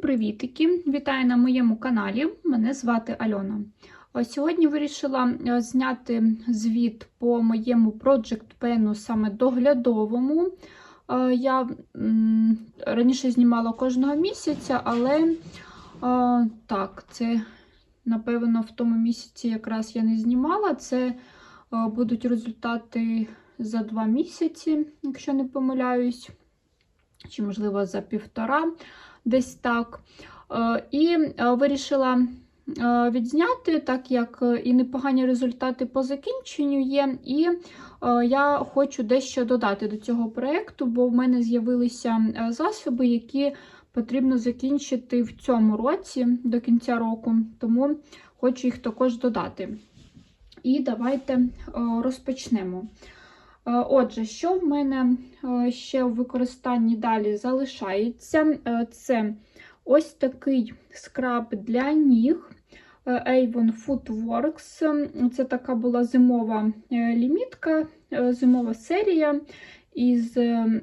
привітики! Вітаю на моєму каналі. Мене звати Альона. Ось Сьогодні вирішила е, зняти звіт по моєму Project Pen, саме доглядовому. Е, Я раніше знімала кожного місяця, але е, так, це, напевно, в тому місяці якраз я не знімала. Це е, будуть результати за два місяці, якщо не помиляюсь, чи, можливо, за півтора десь так. Е, І е, вирішила е, відзняти, так як і непогані результати по закінченню є. І я хочу дещо додати до цього проєкту, бо в мене з'явилися засоби, які потрібно закінчити в цьому році до кінця року, тому хочу їх також додати. І давайте розпочнемо. Е, Отже, що в мене е, ще в використанні далі залишається? Е, Це ось такий скраб для ніг Avon Footworks. Це така була зимова лімітка, зимова серія із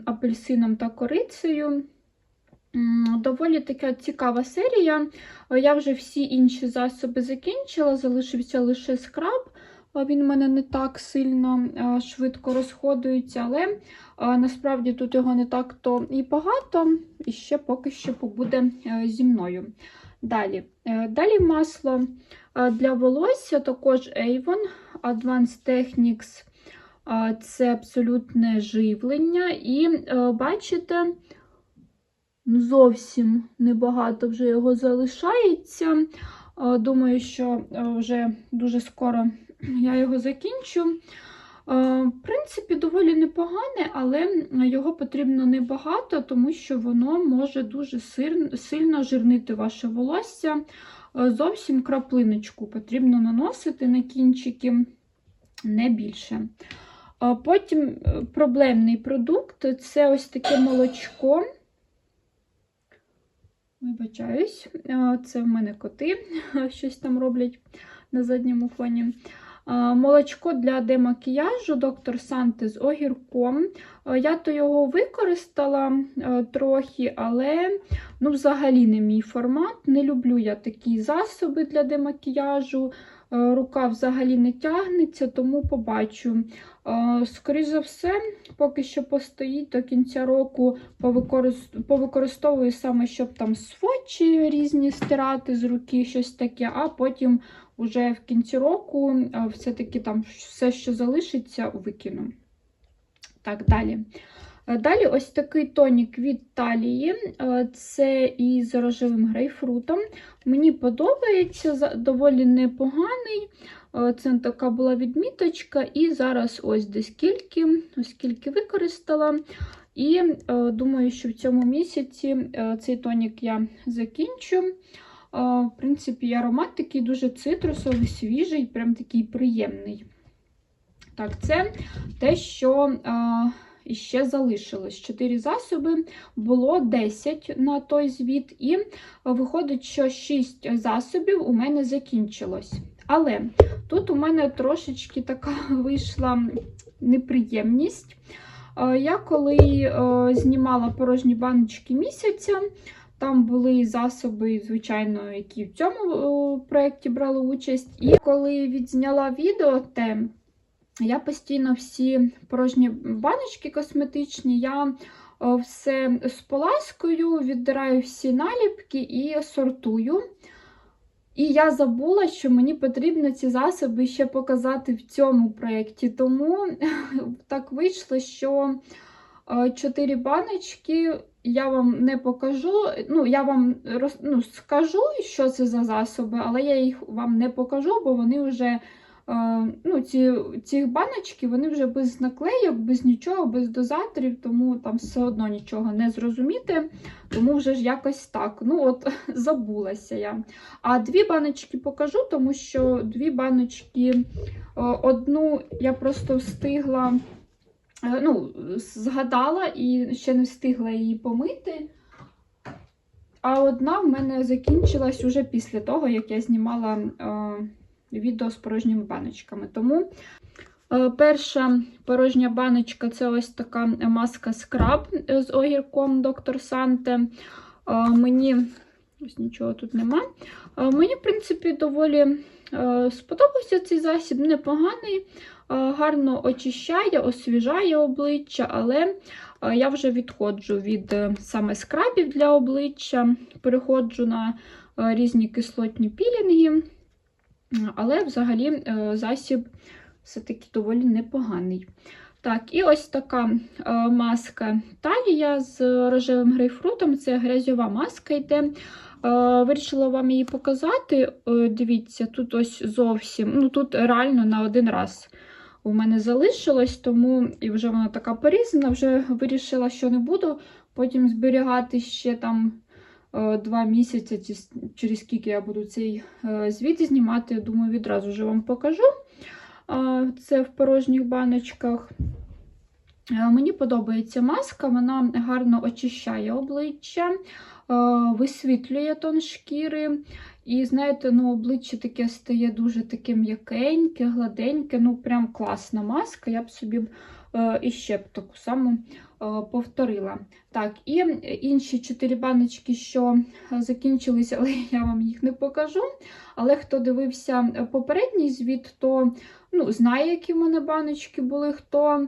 апельсином та корицею. Доволі така цікава серія. Я вже всі інші засоби закінчила, залишився лише скраб. Він в мене не так сильно швидко розходується, але насправді тут його не так то і багато, і ще поки що побуде е, зі мною. Далі Е, Далі масло для волосся, також Avon Advanced Techniques. Це абсолютне живлення. І е, бачите, ну, зовсім небагато вже його залишається. Думаю, що вже дуже скоро я його закінчу. Е, В принципі, доволі непогане, але його потрібно небагато, тому що воно може дуже сильно жирнити ваше волосся. Е, Зовсім краплиночку потрібно наносити на кінчики, не більше. А Потім е, проблемний продукт це ось таке молочко. Вибачаюсь, е, це в мене коти щось там роблять на задньому фоні. Молочко для демакіяжу доктор Санте з огірком. Я то його використала е, трохи, але ну, взагалі не мій формат. Не люблю я такі засоби для демакіяжу. Е, Рука взагалі не тягнеться, тому побачу. Скоріше за все, поки що постоїть до кінця року, повикорист- повикористовую саме, щоб там свочі різні стирати з руки, щось таке, а потім уже в кінці року все-таки там все, що залишиться, викину. Так, далі. Е, Далі ось такий тонік від талії. Е, Це із рожевим грейпфрутом. Мені подобається, доволі непоганий. Е, Це така була відміточка. І зараз ось десь скільки, ось скільки використала. І думаю, що в цьому місяці цей тонік я закінчу. В принципі, аромат такий дуже цитрусовий, свіжий, прям такий приємний. Так, це те, що е, іще залишилось. Чотири засоби, було 10 на той звіт, і виходить, що 6 засобів у мене закінчилось. Але тут у мене трошечки така вийшла неприємність. Я коли знімала порожні баночки місяця, там були засоби, звичайно, які в цьому е, проєкті брали участь. І коли відзняла відео те, я постійно всі порожні баночки косметичні, я е, все споласкую, віддираю всі наліпки і сортую. І я забула, що мені потрібно ці засоби ще показати в цьому проєкті. Тому так вийшло, що е, чотири баночки я вам не покажу. Ну, я вам роз, ну, скажу, що це за засоби, але я їх вам не покажу, бо вони вже. е, Ну, ці, ці баночки вони вже без наклейок, без нічого, без дозаторів, тому там все одно нічого не зрозуміти. Тому вже ж якось так. Ну, от, забулася я. А дві баночки покажу, тому що дві баночки, е, одну я просто встигла, ну, згадала і ще не встигла її помити. А одна в мене закінчилась уже після того, як я знімала е, відео з порожніми баночками. Тому е, перша порожня баночка це ось така маска скраб з огірком доктор Санте. Е, мені Ось нічого тут нема. Мені, в принципі, доволі е, сподобався цей засіб, непоганий, е, гарно очищає, освіжає обличчя, але е, я вже відходжу від саме скрабів для обличчя, переходжу на різні кислотні пілінги. Але взагалі засіб все-таки доволі непоганий. Так, і ось така маска талія з рожевим грейпфрутом. Це грязьова маска йде. Е, Вирішила вам її показати. Е, Дивіться, тут ось зовсім, ну тут реально на один раз у мене залишилось, тому і вже вона така порізана, вже вирішила, що не буду потім зберігати ще там е, два місяці, через скільки я буду цей звіт знімати. Думаю, відразу вже вам покажу. Це в порожніх баночках. Мені подобається маска, вона гарно очищає обличчя, висвітлює тон шкіри. І, знаєте, ну, обличчя таке стає дуже таке м'якеньке, гладеньке, ну прям класна маска. Я б собі е, іще б таку саму е, повторила. Так, і інші чотири баночки, що е, закінчилися, але я вам їх не покажу. Але хто дивився е, попередній звіт, то ну, знає, які в мене баночки були. Хто е,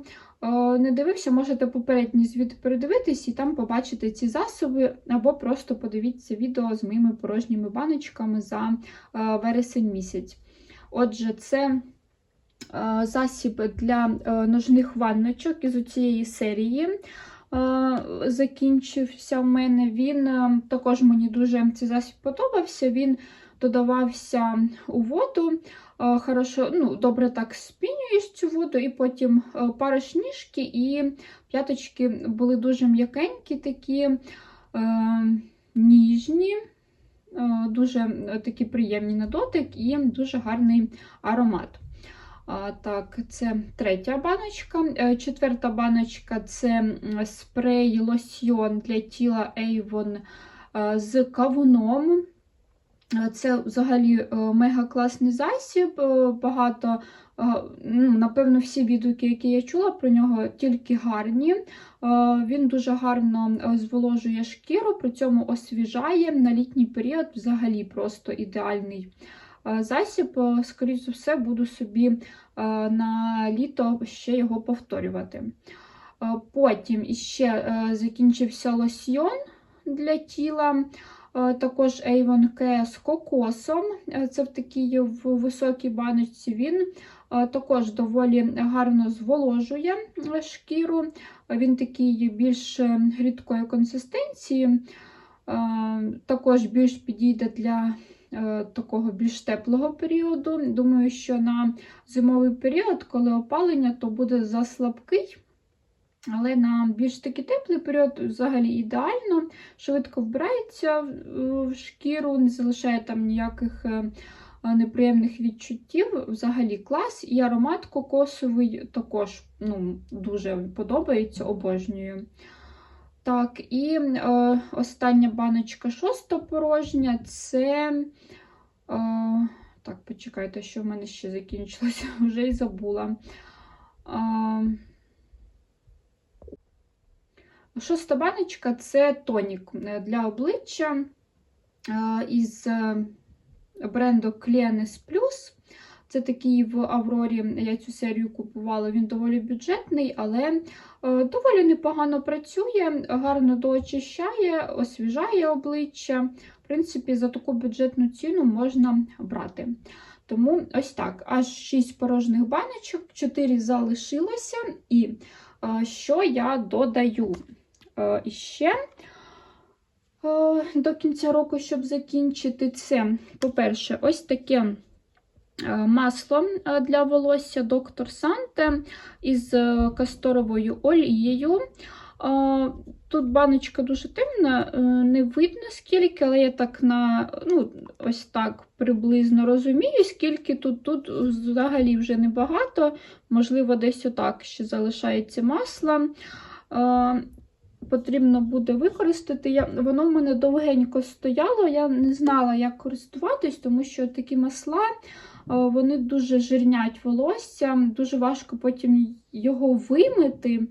не дивився, можете попередній звіт передивитись і там побачити ці засоби, або просто подивіться відео з моїми порожніми баночками за е, вересень місяць. Отже, це е, засіб для е, ножних ванночок із цієї серії. е, Закінчився в мене. Він е, також мені дуже цей засіб подобався. Він додавався у воду. Хорошо, ну, добре так спінюєш цю воду, і потім е, париш ніжки, і п'яточки були дуже м'якенькі, такі е, ніжні, е, дуже такі приємні на дотик і дуже гарний аромат. Так, це третя баночка. Четверта баночка це спрей лосьйон для тіла Avon з кавуном. Е, Це взагалі е, мега класний засіб. е, Багато, ну, напевно, всі відгуки, які я чула про нього, тільки гарні. Він дуже гарно зволожує шкіру, при цьому освіжає на літній період взагалі просто ідеальний засіб. Скоріше за все, буду собі на літо ще його повторювати. Потім іще е, закінчився лосьйон для тіла. Е, Також Avon Care з кокосом. Е, Це в такій в високій баночці. Він е, також доволі гарно зволожує шкіру. Він такий більш рідкої консистенції. Також більш підійде для такого більш теплого періоду. Думаю, що на зимовий період, коли опалення, то буде заслабкий. Але на більш такий теплий період взагалі ідеально, швидко вбирається в- в шкіру, не залишає там ніяких е, е, неприємних відчуттів. Взагалі клас. І аромат кокосовий також ну, дуже подобається, обожнюю. Так, і е, остання баночка шоста порожня це. Е, так, почекайте, що в мене ще закінчилося, вже й забула. Е, Шоста баночка це тонік е, для обличчя е, із е, бренду Cleanes Plus. Це такий в Аврорі, я цю серію купувала, він доволі бюджетний, але доволі непогано працює, гарно доочищає, освіжає обличчя. В принципі, за таку бюджетну ціну можна брати. Тому ось так, аж 6 порожніх баночок, 4 залишилося. І що я додаю? Е, І ще е, до кінця року, щоб закінчити, це, по-перше, ось таке е, масло для волосся доктор Санте із касторовою олією. Тут баночка дуже темна, не видно скільки, але я так на ну, ось так приблизно розумію, скільки тут тут взагалі вже небагато, можливо, десь отак ще залишається масла. Потрібно буде використати. Я, Воно в мене довгенько стояло, я не знала, як користуватись, тому що такі масла е, вони дуже жирнять волосся, дуже важко потім його вимити.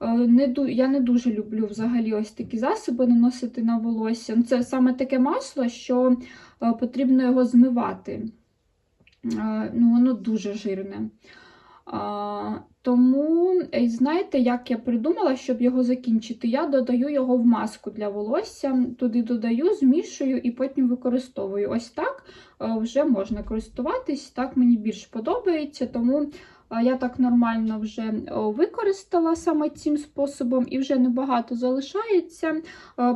Е, Не, я не дуже люблю взагалі ось такі засоби наносити на волосся. Ну, Це саме таке масло, що е, потрібно його змивати. Ну, воно дуже жирне. Тому, е, знаєте, як я придумала, щоб його закінчити? Я додаю його в маску для волосся, туди додаю, змішую і потім використовую. Ось так е, вже можна користуватись, так мені більш подобається, тому е, я так нормально вже використала саме цим способом і вже небагато залишається.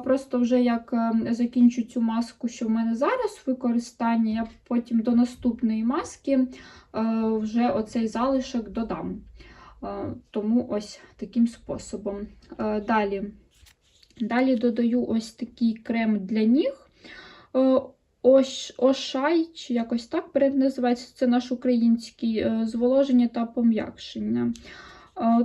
Просто вже як закінчу цю маску, що в мене зараз в використанні, я потім до наступної маски вже оцей залишок додам. Е, Тому ось таким способом. Е, Далі. Далі додаю ось такий крем для ніг. Е, Ош, Ошай, чи якось так бренд називається, це наш український зволоження та пом'якшення.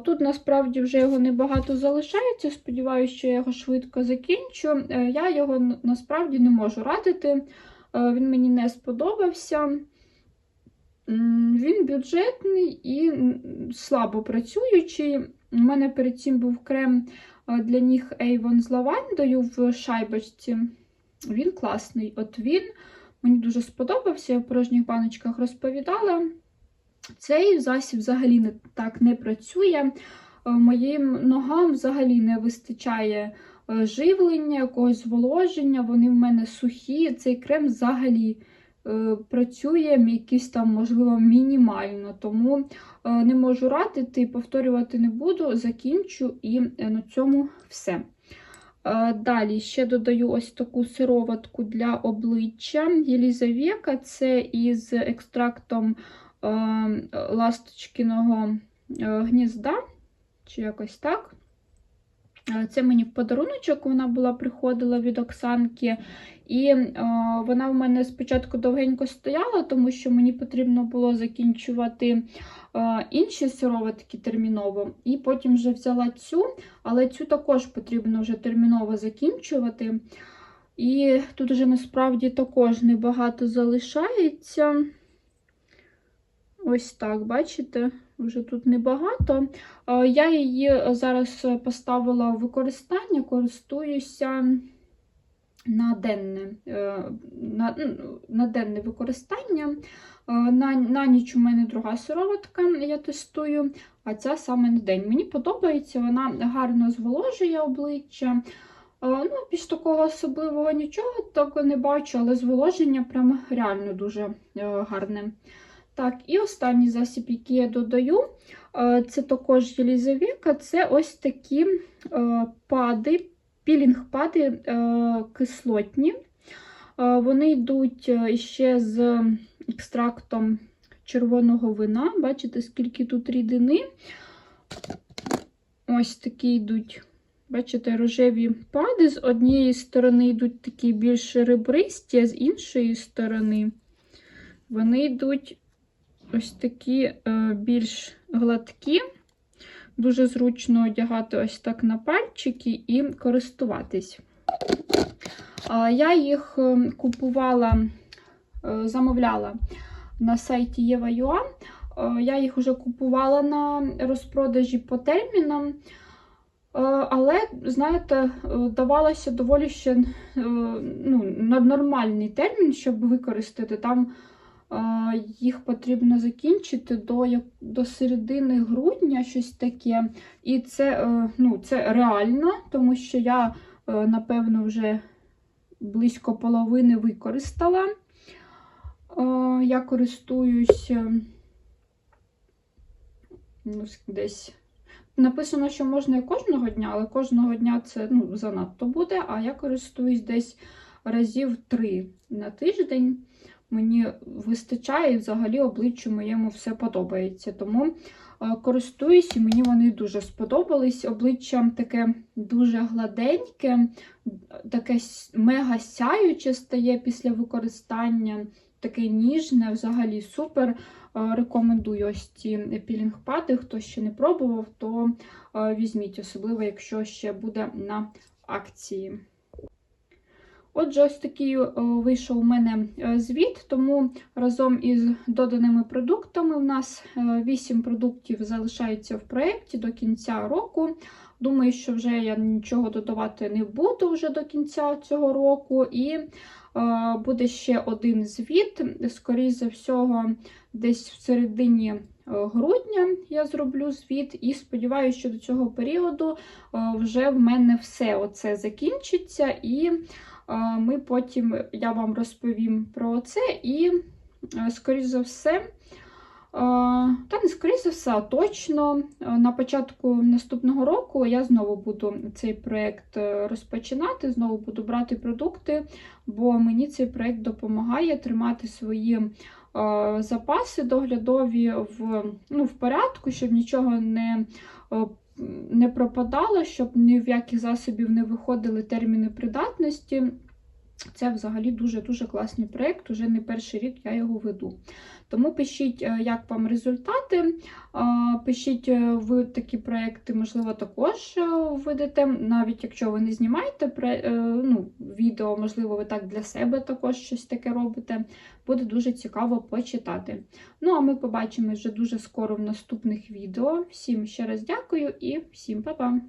Тут насправді вже його небагато залишається. Сподіваюся, що я його швидко закінчу. Я його насправді не можу радити. Він мені не сподобався. Він бюджетний і слабо працюючий. У мене перед цим був крем для ніг Avon з лавандою в шайбочці. Він класний. От він мені дуже сподобався, я в порожніх баночках розповідала. Цей засіб взагалі не, так не працює. Моїм ногам взагалі не вистачає е, живлення, якогось зволоження, вони в мене сухі. Цей крем взагалі працює якийсь там, можливо, мінімально. Тому е, не можу радити, повторювати не буду, закінчу і е, на цьому все. Е, Далі ще додаю ось таку сироватку для обличчя Єлізавека. Це із екстрактом е, ласточкиного е, гнізда, чи якось так. Е, Це мені в подаруночок вона була приходила від Оксанки. І е, вона в мене спочатку довгенько стояла, тому що мені потрібно було закінчувати е, інші сироватки терміново. І потім вже взяла цю, але цю також потрібно вже терміново закінчувати. І тут вже насправді також небагато залишається. Ось так, бачите, вже тут небагато. Е, Я її зараз поставила в використання, користуюся на денне, е, на, ну, на денне використання. Е, На, на ніч у мене друга сироватка, я тестую, а ця саме на день. Мені подобається, вона гарно зволожує обличчя. Ну, більш такого особливого нічого такого не бачу, але зволоження прям реально дуже гарне. Так, і останній засіб, який я додаю, е, це також Єлізавека, це ось такі е, пади, пілінг-пади е, кислотні. Вони йдуть ще з екстрактом червоного вина. Бачите, скільки тут рідини. Ось такі йдуть, бачите, рожеві пади. З однієї сторони йдуть такі більш ребристі, а з іншої сторони вони йдуть ось такі е, більш гладкі. Дуже зручно одягати ось так на пальчики і користуватись. Я їх е, купувала, е, замовляла на сайті Єва.ua. Е, Я їх вже купувала на розпродажі по термінам. Але, знаєте, давалося доволі ще ну, нормальний термін, щоб використати. Там їх потрібно закінчити до, до середини грудня, щось таке. І це, е, ну, це реально, тому що я, е, напевно, вже близько половини використала. Е, Я користуюсь ну, десь. Написано, що можна і кожного дня, але кожного дня це ну, занадто буде. А я користуюсь десь разів три на тиждень. Мені вистачає і взагалі обличчю моєму все подобається. Тому е, користуюсь і мені вони дуже сподобались. Обличчя таке дуже гладеньке, таке мега сяюче стає після використання, таке ніжне, взагалі супер. Е, Рекомендую ось ці пілінг-пади. Хто ще не пробував, то е, візьміть, особливо, якщо ще буде на акції. Отже, ось такий е, вийшов у мене е, звіт, тому разом із доданими продуктами у нас 8 продуктів залишаються в проєкті до кінця року. Думаю, що вже я нічого додавати не буду вже до кінця цього року. І е, буде ще один звіт. Скоріше за всього, десь в середині е, грудня я зроблю звіт, і сподіваюся, що до цього періоду е, вже в мене все оце закінчиться, і е, ми потім я вам розповім про це. І, е, скоріш за все, та не скоріш за все, а точно е, на початку наступного року я знову буду цей проєкт е, розпочинати, знову буду брати продукти, бо мені цей проєкт допомагає тримати свої запаси доглядові в, ну, в порядку, щоб нічого не, не пропадало, щоб ні в яких засобів не виходили терміни придатності. Це взагалі дуже-дуже класний проєкт, уже не перший рік я його веду. Тому пишіть, е, як вам результати. Пишіть, е, ви такі проєкти, можливо, також е, ведете, навіть якщо ви не знімаєте ну, відео, можливо, ви так для себе також щось таке робите. Буде дуже цікаво почитати. Ну, а ми побачимось вже дуже скоро в наступних відео. Всім ще раз дякую і всім па-па!